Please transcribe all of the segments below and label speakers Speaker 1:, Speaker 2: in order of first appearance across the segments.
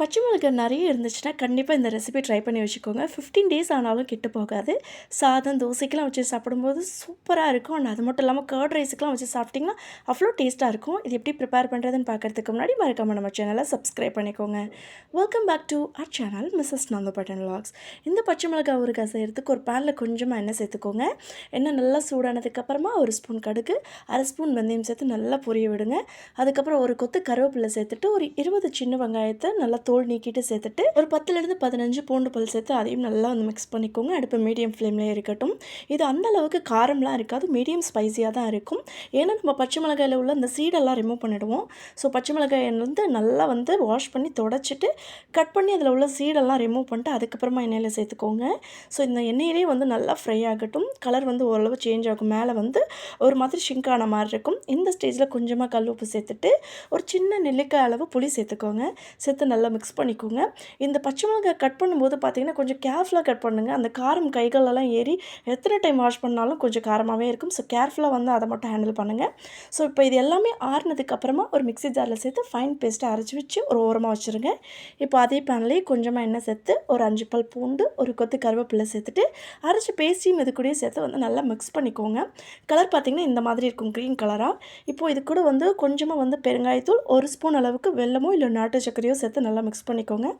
Speaker 1: பச்சை மிளகாய் நிறைய இருந்துச்சுன்னா கண்டிப்பாக இந்த ரெசிபி ட்ரை பண்ணி வச்சுக்கோங்க. ஃபிஃப்டீன் டேஸ் ஆனாலும் கெட்டு போகாது. சாதம் தோசைக்கெலாம் வச்சு சாப்பிடும்போது சூப்பராக இருக்கும். அண்ட் அது மட்டும் இல்லாமல் கர்ட் ரைஸுக்கெலாம் வச்சு சாப்பிட்டிங்கன்னா அவ்வளோ டேஸ்ட்டாக இருக்கும். இது எப்படி ப்ரிப்பேர் பண்ணுறதுன்னு பார்க்குறதுக்கு முன்னாடி மறக்காமல் நம்ம சேனலை சப்ஸ்கிரைப் பண்ணிக்கோங்க. Welcome back to our channel Mrs நந்தபட்டன் லாக்ஸ் இந்த பச்சை மிளகாய் ஊறுகாய் செய்கிறதுக்கு ஒரு பேனில் கொஞ்சமாக எண்ணெய் சேர்த்துக்கோங்க. எண்ணெய் நல்லா சூடானதுக்கப்புறமா ஒரு ஸ்பூன் கடுகு அரை ஸ்பூன் வெந்தயம் சேர்த்து நல்லா பொரிய விடுங்க. அதுக்கப்புறம் ஒரு கொத்து கருவேப்பிலை சேர்த்துட்டு ஒரு இருபது சின்ன வெங்காயத்தை நல்லா தோல் நீக்கிட்டு சேர்த்துட்டு ஒரு பத்துலேருந்து பதினஞ்சு பூண்டு பல் சேர்த்து அதையும் நல்லா வந்து மிக்ஸ் பண்ணிக்கோங்க. அடுப்பு மீடியம் ஃப்ளேம்லேயே இருக்கட்டும். இது அந்த அளவுக்கு காரம்லாம் இருக்காது. மீடியம் ஸ்பைஸியாக தான் இருக்கும். ஏன்னா நம்ம பச்சை மிளகாயில் உள்ள அந்த சீடெல்லாம் ரிமூவ் பண்ணிடுவோம். ஸோ பச்சை மிளகாய் வந்து நல்லா வந்து வாஷ் பண்ணி தொடச்சிட்டு கட் பண்ணி அதில் உள்ள சீடெல்லாம் ரிமூவ் பண்ணிட்டு அதுக்கப்புறமா எண்ணெயில் சேர்த்துக்கோங்க. ஸோ இந்த எண்ணெயிலே வந்து நல்லா ஃப்ரை ஆகட்டும். கலர் வந்து ஓரளவு சேஞ்ச் ஆகும். மேலே வந்து ஒரு மாதிரி ஷிங்க் ஆன மாதிரி இருக்கும். இந்த ஸ்டேஜில் கொஞ்சமாக கல் உப்பு சேர்த்துட்டு ஒரு சின்ன நெல்லிக்காய் அளவு புளி சேர்த்துக்கோங்க. சேர்த்து நல்லா மிக்ஸ் பண்ணிக்கோங்க. இந்த பச்சை மிளகாய் கட் பண்ணும்போது பார்த்தீங்கன்னா கொஞ்சம் கேர்ஃபுல்லாக கட் பண்ணுங்கள் அந்த காரம் கைகளெல்லாம் ஏறி எத்தனை டைம் வாஷ் பண்ணாலும் கொஞ்சம் காரமாகவே இருக்கும். ஸோ கேர்ஃபுல்லாக வந்து அதை மட்டும் ஹேண்டில் பண்ணுங்கள் ஸோ இப்போ இது எல்லாமே ஆறினதுக்கப்புறமா ஒரு மிக்ஸி ஜாரில் சேர்த்து ஃபைன் பேஸ்ட்டை அரைச்சி வச்சு ஒரு ஓரமாக வச்சுருங்க. இப்போ அதே பேன்லேயே கொஞ்சமாக எண்ணெய் சேர்த்து ஒரு அஞ்சு பல் பூண்டு ஒரு கொத்து கருவேப்பிலை சேர்த்துட்டு அரைச்சி பேஸ்டையும் இது கூடயே சேர்த்து வந்து நல்லா மிக்ஸ் பண்ணிக்கோங்க. கலர் பார்த்திங்கன்னா இந்த மாதிரி இருக்கும் க்ரீன் கலராக இப்போது இது கூட வந்து கொஞ்சமாக வந்து பெருங்காயத்தூள் ஒரு ஸ்பூன் அளவுக்கு வெல்லமோ இல்லை நாட்டு சர்க்கரையோ சேர்த்து நல்லா மிக்ஸ் பண்ணிக்கோங்க.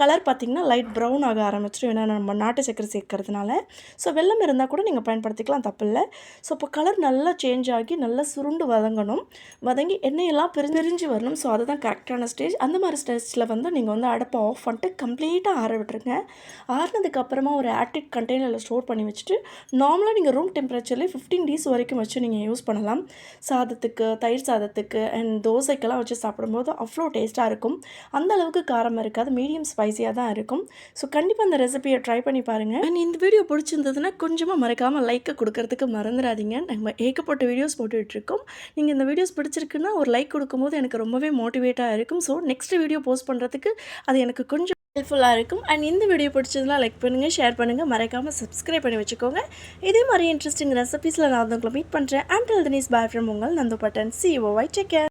Speaker 1: கலர் பார்த்திங்கன்னா லைட் ப்ரௌன் ஆக ஆரம்பிச்சிடும். ஏன்னா நம்ம நாட்டு சர்க்கரை சேர்க்கறதுனால. ஸோ வெள்ளம் இருந்தால் கூட நீங்கள் பயன்படுத்திக்கலாம் தப்பில்லை. ஸோ இப்போ கலர் நல்லா சேஞ்ச் ஆகி நல்லா சுருண்டு வதங்கணும். வதங்கி எண்ணெயெல்லாம் பிரிஞ்சு பிரிஞ்சு வரணும். ஸோ அதுதான் கரெக்டான ஸ்டேஜ் அந்த மாதிரி ஸ்டேஜில் வந்து நீங்கள் வந்து அடுப்பை ஆஃப் பண்ணிட்டு கம்ப்ளீட்டாக ஆற விட்டுருங்க. ஆறினதுக்கப்புறமா ஒரு ஆட்டிக் கண்டெய்னரில் ஸ்டோர் பண்ணி வச்சுட்டு நார்மலாக நீங்கள் ரூம் டெம்பரேச்சர்லேயே ஃபிஃப்டீன் டேஸ் வரைக்கும் வச்சு நீங்கள் யூஸ் பண்ணலாம். சாதத்துக்கு தயிர் சாதத்துக்கு அண்ட் தோசைக்கெல்லாம் வச்சு சாப்பிடும்போது அவ்வளோ டேஸ்ட்டாக இருக்கும். அந்த அளவுக்கு காரம் இருக்காது மீடியம் ஸ்பைஸியாக தான் இருக்கும். ஸோ கண்டிப்பாக அந்த ரெசிபியை ட்ரை பண்ணி பாருங்கள் அண்ட் இந்த வீடியோ பிடிச்சிருந்ததுன்னா கொஞ்சமாக மறக்காமல் லைக்கை கொடுக்கறதுக்கு மறந்துடாதீங்க. நம்ம ஏகப்பட்ட வீடியோஸ் போட்டுட்ருக்கோம் நீங்கள் இந்த வீடியோஸ் பிடிச்சிருக்குன்னா ஒரு லைக் கொடுக்கும்போது எனக்கு ரொம்பவே மோட்டிவேட்டாக இருக்கும். ஸோ நெக்ஸ்ட் வீடியோ போஸ்ட் பண்ணுறதுக்கு அது எனக்கு கொஞ்சம் ஹெல்ப்ஃபுல்லாக இருக்கும். அண்ட் இந்த வீடியோ பிடிச்சதுலாம் லைக் பண்ணுங்கள் ஷேர் பண்ணுங்கள் மறக்காமல் சப்ஸ்கிரைப் பண்ணி வச்சுக்கோங்க. இதே மாதிரி இன்ட்ரெஸ்டிங் ரெசிபீஸில் நான் வந்து உங்களை மீட் பண்ணுறேன் அண்ட் டெல் தினிஸ் பாய் ஃப்ரம் உங்கள் நந்து பட்டன். சி ஓ வை டேக் கேர்